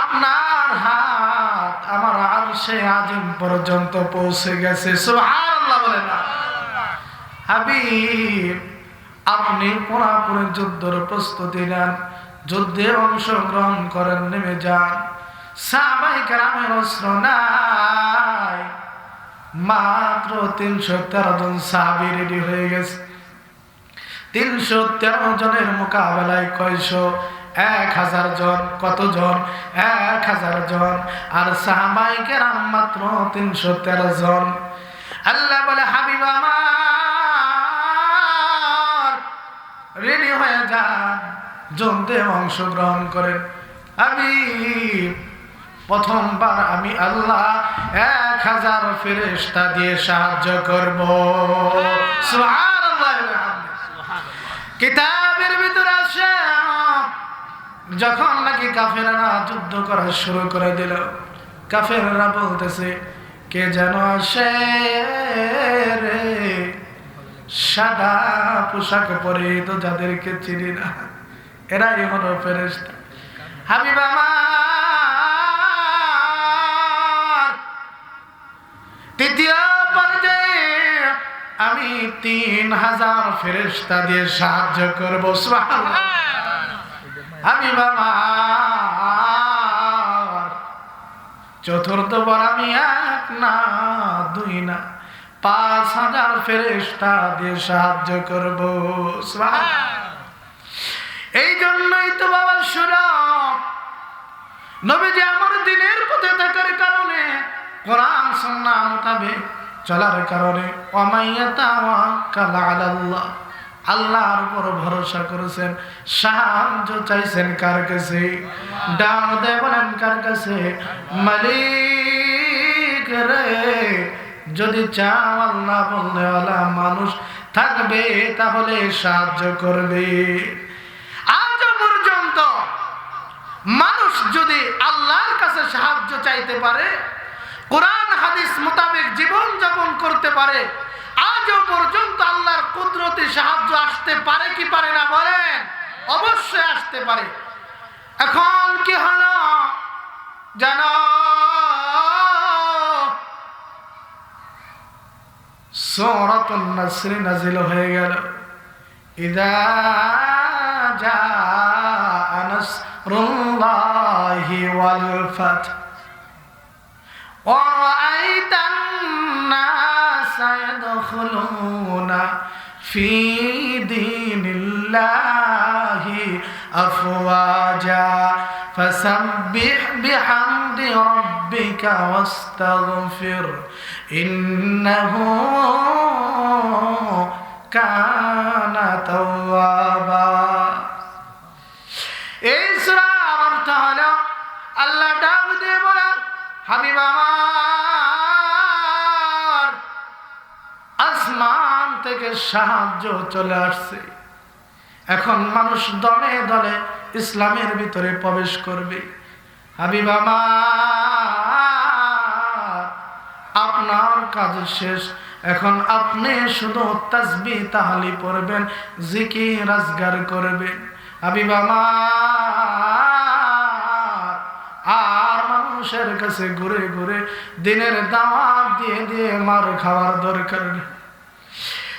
আপনার হাত আমার আরশে আজম পর্যন্ত পৌঁছে গেছে। সুবহানাল্লাহ বলেন হাবিব, আপনি পুরাপুরি যুদ্ধের প্রস্তুতি নেন, যুদ্ধে অংশগ্রহণ করেন, নেমে যান। সাবাই অস্ত্র নাই। মাত্র তিনশো তেরো জন সাহাবি রেডি হয়ে গেছে। তিনশো তেরো জনের মোকাবেলায় কয়শো এক হাজার জন কতজন? এক হাজার জন। আর সাহাবাই কেরাম মাত্র তিনশো তেরো জন। আল্লাহ বলে হাবিব আমার রেডি হয়ে যান। যুদ্ধে অংশগ্রহণ করেন। আমি প্রথমবার আমি আল্লাহ এক হাজার ফেরেস্তা দিয়ে সাহায্য করব। আসে যখন নাকি কাফেরারা যুদ্ধ করা শুরু করে দিল, কাফেরারা বলতেছে, কে যেন রে? সাদা পোশাক পরে তো যাদেরকে চিনি না। এরাই হলো ফেরেস্তা হাবিব আমার আমি তিন হাজার ফেরেস্তা দিয়ে সাহায্য করব আমি বাবা চতুর্থবার আমি এক না, দুই না। পাঁচ হাজার ফেরেস্তা দিয়ে সাহায্য করব। এই জন্যই তো বাবা সুরম নবীজি আমার দিনের পথে থাকার কারণে, কোরআন সন্না মোতাবেক চলার কারণে অমাইয়া অমাইয়াতা আল্লাহ আল্লাহর উপর ভরসা করেছেন, সাহায্য চাইছেন কার কাছে? ডাক দেয় বলেন কার কাছে? মালিক রে, যদি চাও আল্লাহ আল্লাহ মানুষ থাকবে, তাহলে সাহায্য করবে। আজ পর্যন্ত মানুষ যদি আল্লাহর কাছে সাহায্য চাইতে পারে, কোরআন, হাদিস মোতাবেক জীবন যাপন করতে পারে, আজও পর্যন্ত আল্লাহর কুদরতি সাহায্য আসতে পারে কি পারে না বলেন? অবশ্যই আসতে পারে। এখন কি হলো? জান? সৌরত হয়ে গেল। في دين الله أفواجا فسبح بحمد ربك واستغفر إنه كان توابا এই সূরার অর্থ হলো আল্লাহ ডাক দিয়ে বলেন হাবিব আমার আসমান থেকে সাহায্য চলে আসছে। এখন মানুষ দলে দলে ইসলামের ভিতরে প্রবেশ করবে। হাবিব আমার আপনার কাজ শেষ। এখন আপনি শুধু তাসবি তাহালি পড়বেন জিকি রাজগার করবেন। হাবিব আমার আর মানুষের কাছে ঘুরে ঘুরে দিনের দাওয়াত দিয়ে দিয়ে মার খাওয়ার দরকার নেই।